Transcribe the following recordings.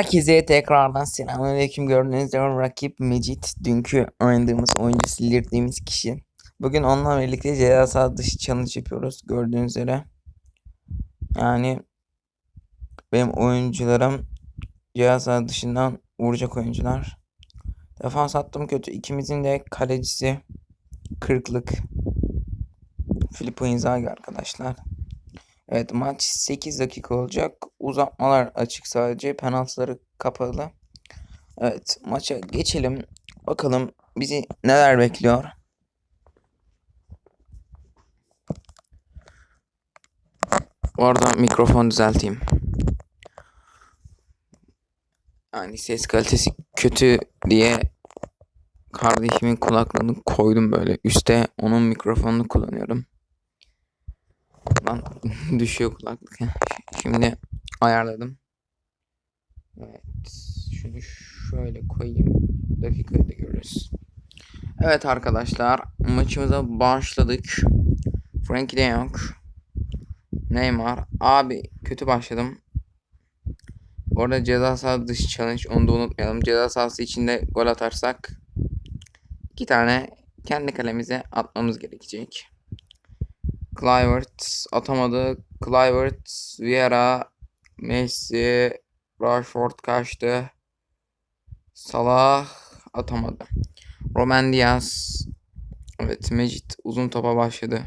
Herkese tekrardan selamünaleyküm. Gördüğünüz gibi rakip Mecit. Dünkü oynadığımız oyuncu sildirdiğimiz kişi. Bugün onunla birlikte ceza sahası dışı challenge yapıyoruz. Gördüğünüz üzere. Yani benim oyuncularım ceza sahası dışından vuracak oyuncular. Defans attım kötü. İkimizin de kalecisi kırıklık. Filippo Inzaghi arkadaşlar. Evet maç 8 dakika olacak. Uzatmalar açık sadece. Penaltıları kapalı. Evet maça geçelim. Bakalım bizi neler bekliyor. Bu arada mikrofon düzelteyim. Yani ses kalitesi kötü diye kardeşimin kulaklığını koydum böyle. Üste onun mikrofonunu kullanıyorum. Lan düşüyor kulaklık. Şimdi ayarladım. Evet. Şunu şöyle koyayım. Dakikayı da görürüz. Evet arkadaşlar. Maçımıza başladık. Frankie de Jong. Neymar. Abi kötü başladım. Bu arada ceza sahası dışı challenge onu da unutmayalım. Ceza sahası içinde gol atarsak iki tane kendi kalemize atmamız gerekecek. Clivert atamadı. Clivert, Vieira, Messi, Rashford kaçtı. Salah atamadı. Roman Diaz. Evet Mecit uzun topa başladı.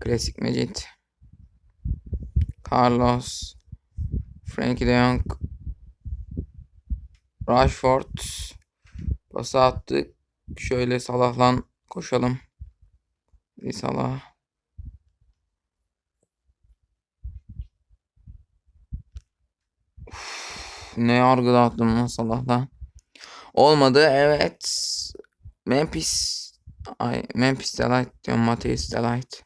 Klasik Mecit. Carlos. Frankie de Jong. Rashford. Pası attık. Şöyle Salah'la koşalım. Bir Salah. Ne yargıda attım lan Salah'la. Olmadı evet. Memphis Ay Memphis Delight diyorum Mateus Delight.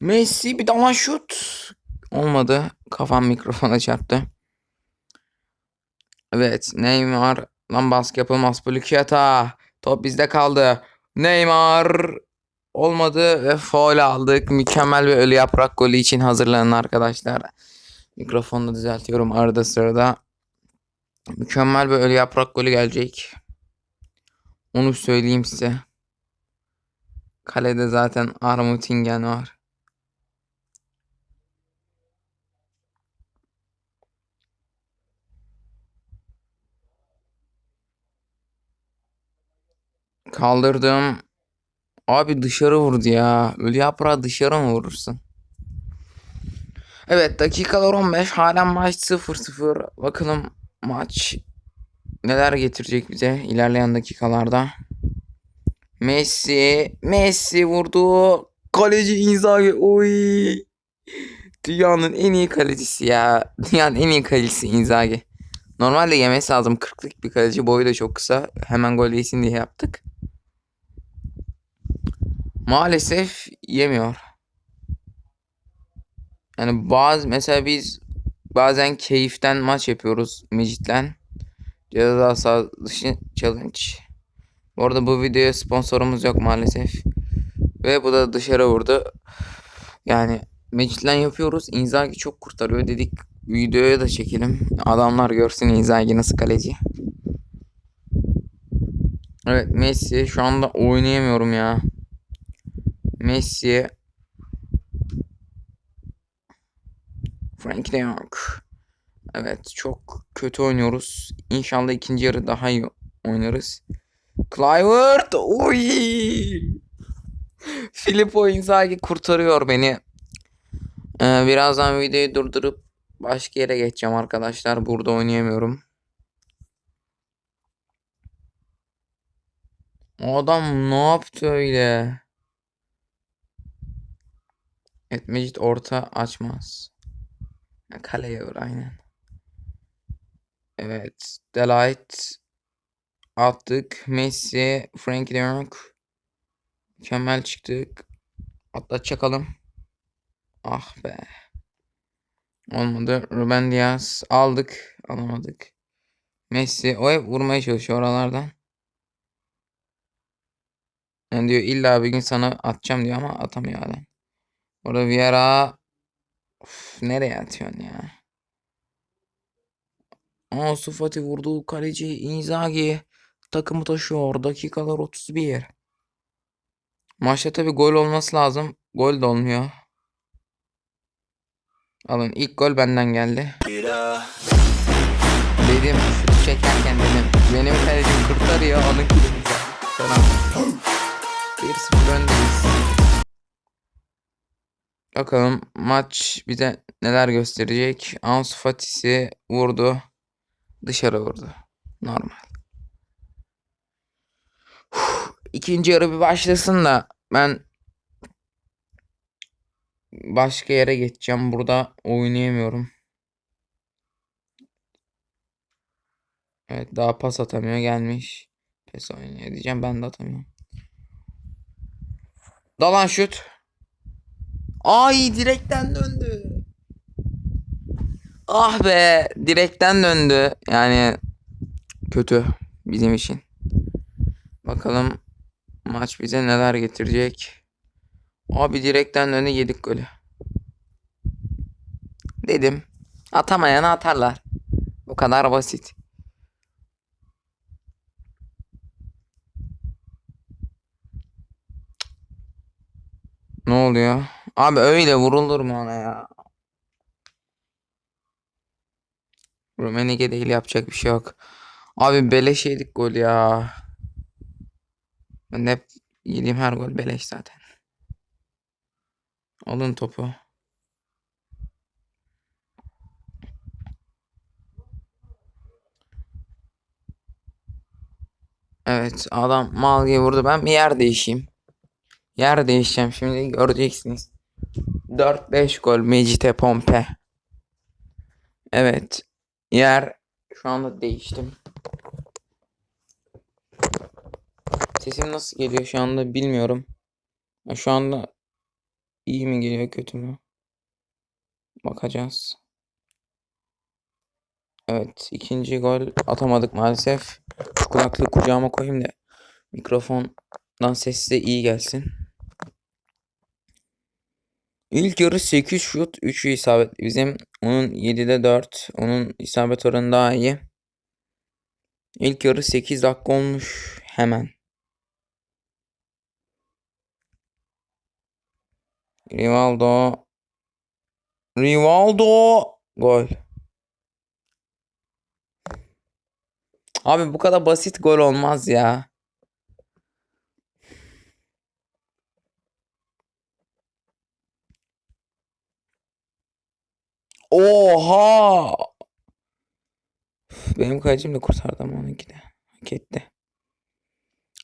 Messi bir daha şut. Olmadı. Kafam mikrofona çarptı. Evet Neymar. Lan baskı yapılmaz. Bülükiyata. Top bizde kaldı. Neymar. Olmadı ve foul aldık. Mükemmel bir ölü yaprak golü için hazırlanın arkadaşlar. Mikrofonu düzeltiyorum arada sırada. Mükemmel bir ölü yaprak golü gelecek. Onu söyleyeyim size. Kalede zaten Armutingen var. Kaldırdım. Abi dışarı vurdu ya. Ölü yaprağı dışarı mı vurursun? Evet dakikalar 15 halen maç 0-0. Bakalım maç neler getirecek bize ilerleyen dakikalarda. Messi, Messi vurdu. Kaleci Inzaghi. Oy. Dünyanın en iyi kalecisi ya. Dünyanın en iyi kalecisi Inzaghi. Normalde yemesi lazım. 40'lık bir kaleci. Boyu da çok kısa. Hemen gol yesin diye yaptık. Maalesef yemiyor. Yani bazı mesela biz bazen keyiften maç yapıyoruz Mecit'le. Ceza sahası dışı challenge. Bu arada bu videoya sponsorumuz yok maalesef. Ve bu da dışarı vurdu. Yani Mecit'le yapıyoruz. Inzaghi çok kurtarıyor dedik. Videoya da çekelim. Adamlar görsün Inzaghi nasıl kaleci. Evet Messi şu anda oynayamıyorum ya. Messi Frank de Jong. Evet çok kötü oynuyoruz. İnşallah ikinci yarı daha iyi oynarız. Clivert. Oy. Filippo Inzaghi kurtarıyor beni. Ee, birazdan videoyu durdurup başka yere geçeceğim arkadaşlar. Burada oynayamıyorum. Adam ne yaptı öyle? Evet Mecit orta açmaz. Kaleye vur aynen. Evet. Delight. Attık. Messi. Frank de Jong. Mükemmel çıktık. Atla çakalım. Ah be. Olmadı. Ruben Diaz. Aldık. Alamadık. Messi. O hep vurmaya çalışıyor oralardan. Yani diyor illa bir gün sana atacağım diyor ama atamıyor adam. Orada Vieira Of, nereye atıyorsun ya? Ansu Fati vurdu. Kaleci Inzaghi takımı taşıyor. Dakikalar 31. Maçta tabi gol olması lazım. Gol de olmuyor. Alın ilk gol benden geldi. Dedim şut çekerken dedim. Benim kalecim kurtarıyor onun kilimize. Tamam. 1-0 öndeyiz. Bakalım maç bize neler gösterecek. Ansu Fati'si vurdu. Dışarı vurdu. Normal. Uf, İkinci yarı bir başlasın da ben başka yere geçeceğim. Burada oynayamıyorum. Evet daha pas atamıyor gelmiş. Pes oynuyor diyeceğim ben de atamıyorum. Dalan şut. Ay direkten döndü. Ah be direkten döndü. Yani kötü bizim için. Bakalım maç bize neler getirecek. Abi direkten döndü yedik golü. Dedim atamayana atarlar. Bu kadar basit. Ne oluyor? Abi öyle vurulur mu ona ya? Rumenige değil yapacak bir şey yok. Abi beleş yedik gol ya. Ben hep yediğim her gol beleş zaten. Alın topu. Evet adam mal gibi vurdu. Ben bir yer değişeyim. Yer değişeceğim şimdi göreceksiniz. 4-5 gol Mecite Pompe. Evet. Yer şu anda değiştim. Sesim nasıl geliyor şu anda bilmiyorum. Şu anda iyi mi geliyor kötü mü? Bakacağız. Evet ikinci gol atamadık maalesef. Şu kulaklığı kucağıma koyayım da mikrofondan ses de iyi gelsin. İlk yarı 8 şut 3'ü isabetli bizim. Onun 7'de 4. Onun isabet oranı daha iyi. İlk yarı 8 dakika olmuş hemen. Rivaldo. Rivaldo. Gol. Abi bu kadar basit gol olmaz ya. Oha! Benim kalecim de kurtardı ama onunki de. Hak etti.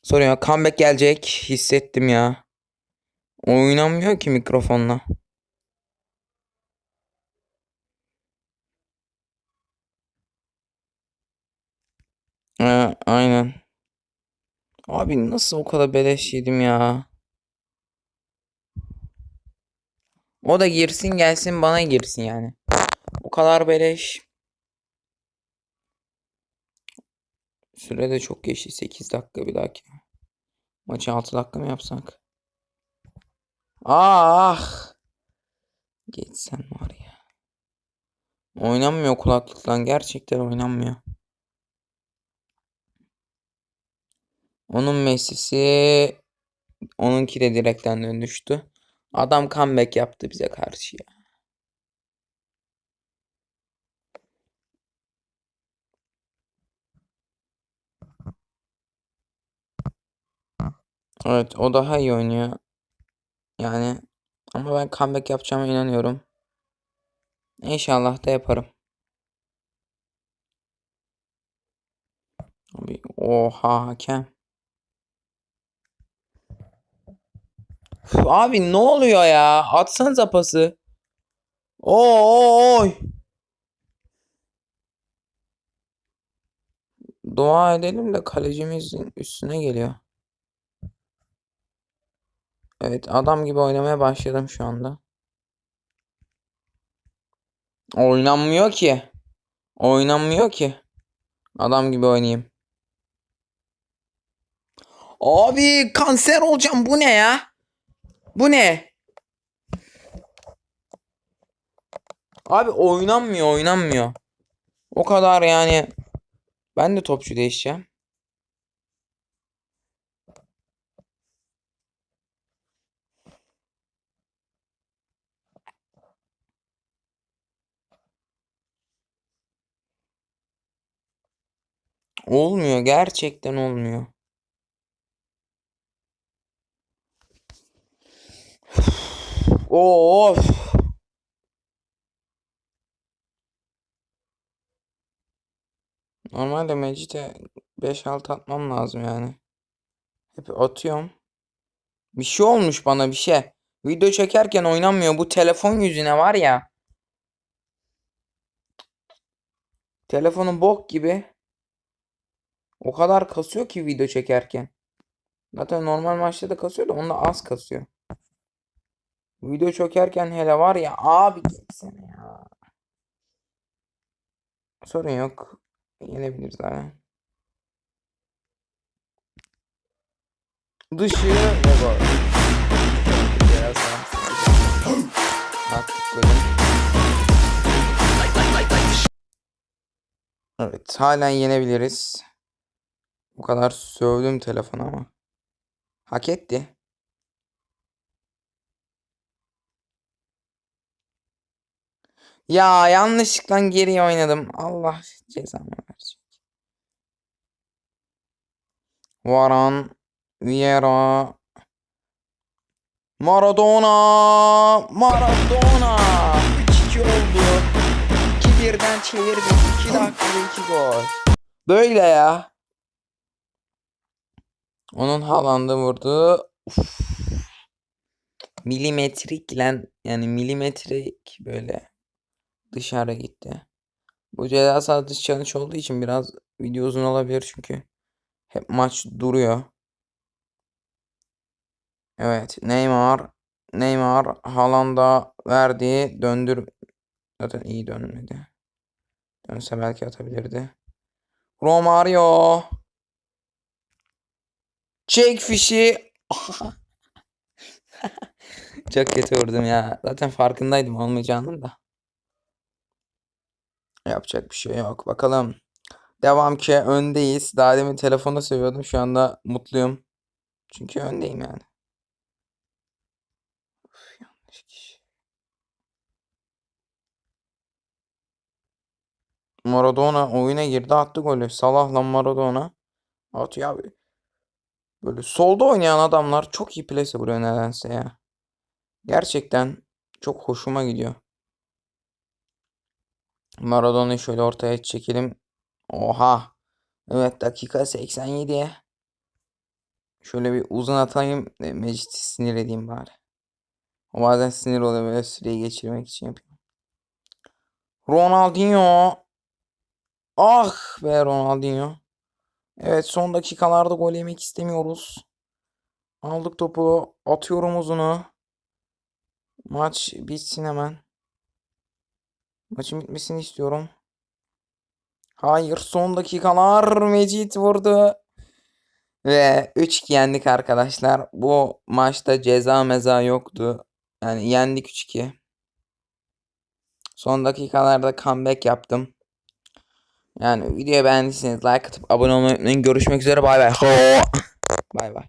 Sorun yok. Comeback gelecek. Hissettim ya. Oynamıyor ki mikrofonla. Ha, aynen. Abi nasıl o kadar beleş yedim ya. O da girsin gelsin bana girsin yani. O kadar beleş. Süre de çok geçti. 8 dakika bir dahaki. Maçı 6 dakika mı yapsak? Ah! Geçsen var ya. Oynanmıyor kulaklıktan. Gerçekten oynanmıyor. Onun Messi'si onunki de direkten dönüştü. Adam comeback yaptı bize karşı ya. Evet o daha iyi oynuyor. Yani ama ben comeback yapacağıma inanıyorum. İnşallah da yaparım. Abi oha hakem. Abi ne oluyor ya? Atsanıza pası. Oy. Dua edelim de kalecimizin üstüne geliyor. Evet adam gibi oynamaya başladım şu anda. Oynanmıyor ki. Oynanmıyor ki. Adam gibi oynayayım. Abi kanser olacağım. Bu ne ya? Bu ne? Abi oynanmıyor oynanmıyor. O kadar yani. Ben de topçu değişeceğim. Olmuyor. Gerçekten olmuyor. Of. Normalde Mecit'e 5-6 atmam lazım yani. Hep atıyorum. Bir şey olmuş bana bir şey. Video çekerken oynanmıyor. Bu telefon yüzüne var ya. Telefonun bok gibi. O kadar kasıyor ki video çekerken. Zaten normal maçta da kasıyor da onda az kasıyor. Video çekerken hele var ya abi geçsene ya. Sorun yok. Yenebiliriz zaten. Dışı golü. Evet halen yenebiliriz. Bu kadar sövdüm telefonu ama. Hak etti. Ya yanlışlıkla geriye oynadım. Allah cezamı verecek. Varan, Vieira, Maradona, Maradona. 3-2 oldu. 2-1'den çevirdik. 2 dakikada 2 gol. Böyle ya. Onun Haaland'ı vurdu. Uf. Milimetrikle yani milimetrik böyle dışarı gitti. Bu ceza sahası dışı challenge olduğu için biraz video uzun olabilir çünkü hep maç duruyor. Evet Neymar Neymar Haaland'a verdi döndür zaten iyi dönmedi. Dönse belki atabilirdi. Romario Çek fişi Çok kötü vurdum ya. Zaten farkındaydım olmayacağının da. Yapacak bir şey yok. Bakalım. Devam ki öndeyiz. Daha demin telefonda seviyordum. Şu anda mutluyum. Çünkü öndeyim yani. Uf, yanlış kişi. Maradona oyuna girdi attı golü. Salah'la Maradona. Atıyor abi. Böyle solda oynayan adamlar çok iyi plase vuruyor nedense ya. Gerçekten çok hoşuma gidiyor. Maradona'yı şöyle ortaya çekelim. Oha. Evet dakika 87'ye. Şöyle bir uzun atayım. Mecit'i sinir edeyim bari. O bazen sinir oluyor böyle süreyi geçirmek için yapıyor. Ronaldinho. Ah be Ronaldinho. Evet son dakikalarda gol yemek istemiyoruz. Aldık topu. Atıyorum uzunu. Maç bitsin hemen. Maçın bitmesini istiyorum. Hayır son dakikalar Mecit vurdu. Ve 3-2 yendik arkadaşlar. Bu maçta ceza meza yoktu. Yani yendik 3-2. Son dakikalarda comeback yaptım. Yani videoyu beğendiyseniz like atıp abone olmayı unutmayın. Görüşmek üzere bay bay. Bay bay.